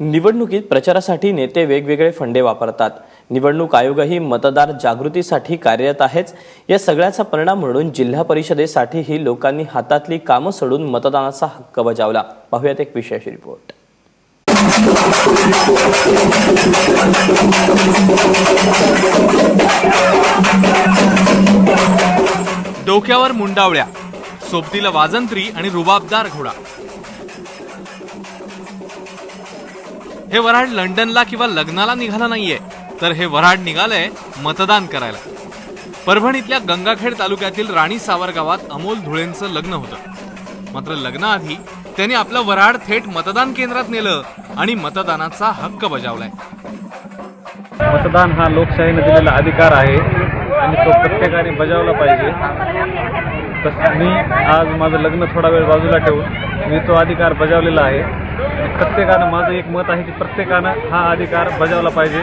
निवडणुकीत प्रचारासाठी नेते वेगवेगळे फंडे वापरतात. निवडणूक आयोगही मतदार जागृतीसाठी कार्यरत आहेच. या सगळ्याचा परिणाम म्हणून जिल्हा परिषदेसाठीही लोकांनी हातातली कामं सोडून मतदानाचा हक्क बजावला. पाहूयात एक विशेष रिपोर्ट. डोक्यावर मुंडावळ्या सोबतीला वाजंत्री आणि रुबाबदार घोडा. हे वऱ्हाड लंडनला किंवा लग्नाला निघालं नाहीये तर हे वऱ्हाड निघालंय मतदान करायला. परभणीतल्या गंगाखेड तालुक्यातील राणी सावर गावात अमोल धुळेंचं लग्न होतं. मात्र लग्नाआधी त्यांनी आपलं वऱ्हाड थेट मतदान केंद्रात नेलं आणि मतदानाचा हक्क बजावलाय. मतदान हा लोकशाहीने दिलेला अधिकार आहे आणि तो प्रत्येकाने बजावला पाहिजे. तसं मी आज माझं लग्न थोडा वेळ बाजूला ठेवून मी तो अधिकार बजावलेला आहे. प्रत्येकानं माझं एक मत आहे की प्रत्येकानं हा अधिकार बजावला पाहिजे.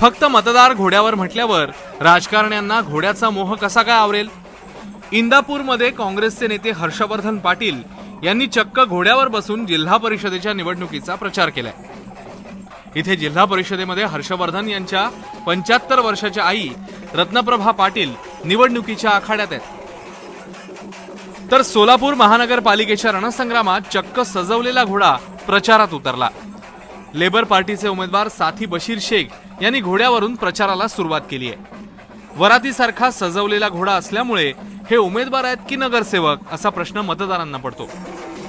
फक्त मतदार घोड्यावर म्हटल्यावर राजकारण्यांना घोड्याचा मोह कसा काय आवरेल? इंदापूरमध्ये काँग्रेसचे नेते हर्षवर्धन पाटील यांनी चक्क घोड्यावर बसून जिल्हा परिषदेच्या निवडणुकीचा प्रचार केलाय. इथे जिल्हा परिषदेमध्ये हर्षवर्धन यांच्या पंच्याहत्तर वर्षाच्या आई रत्नप्रभा पाटील निवडणुकीच्या आखाड्यात आहेत. तर सोलापूर महानगरपालिकेच्या रणसंग्रामात चक्क सजवलेला घोडा प्रचारात उतरला. लेबर पार्टीचे उमेदवार साथी बशीर शेख यांनी घोड्यावरून प्रचाराला सुरुवात केली आहे. वरातीसारखा सजवलेला घोडा असल्यामुळे हे उमेदवार आहेत की नगरसेवक असा प्रश्न मतदारांना पडतो.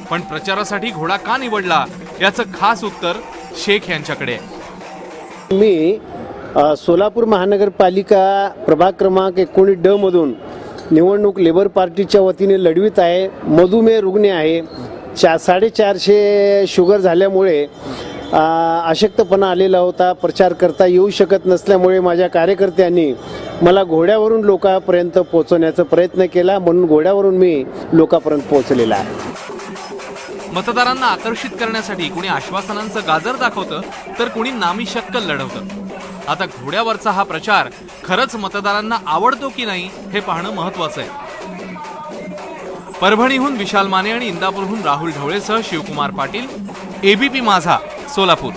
पण प्रचारासाठी घोडा का निवडला याचं खास उत्तर शेख यांच्याकडे आहे. मी सोलापूर महानगरपालिका प्रभाग क्रमांक एकोणीस ड मधून निवडणूक लेबर पार्टीच्या वतीने लढवित आहे मधुमेह रुग्ण आहे. चा साडेचारशे शुगर झाल्यामुळे अशक्तपणा आलेला होता प्रचार करता येऊ शकत नसल्यामुळे माझ्या कार्यकर्त्यांनी मला घोड्यावरून लोकांपर्यंत पोहोचवण्याचा प्रयत्न केला म्हणून घोड्यावरून मी लोकांपर्यंत पोहोचलेला आहे. मतदारांना आकर्षित करण्यासाठी कुणी आश्वासनांचं गाजर दाखवतं तर कुणी नामी शक्कल लढवतं. आता घोड्यावरचा हा प्रचार खरंच मतदारांना आवडतो की नाही हे पाहणं महत्वाचं आहे. परभणीहून विशाल माने आणि इंदापूरहून राहुल ढवळेसह शिवकुमार पाटील एबीपी माझा सोलापूर.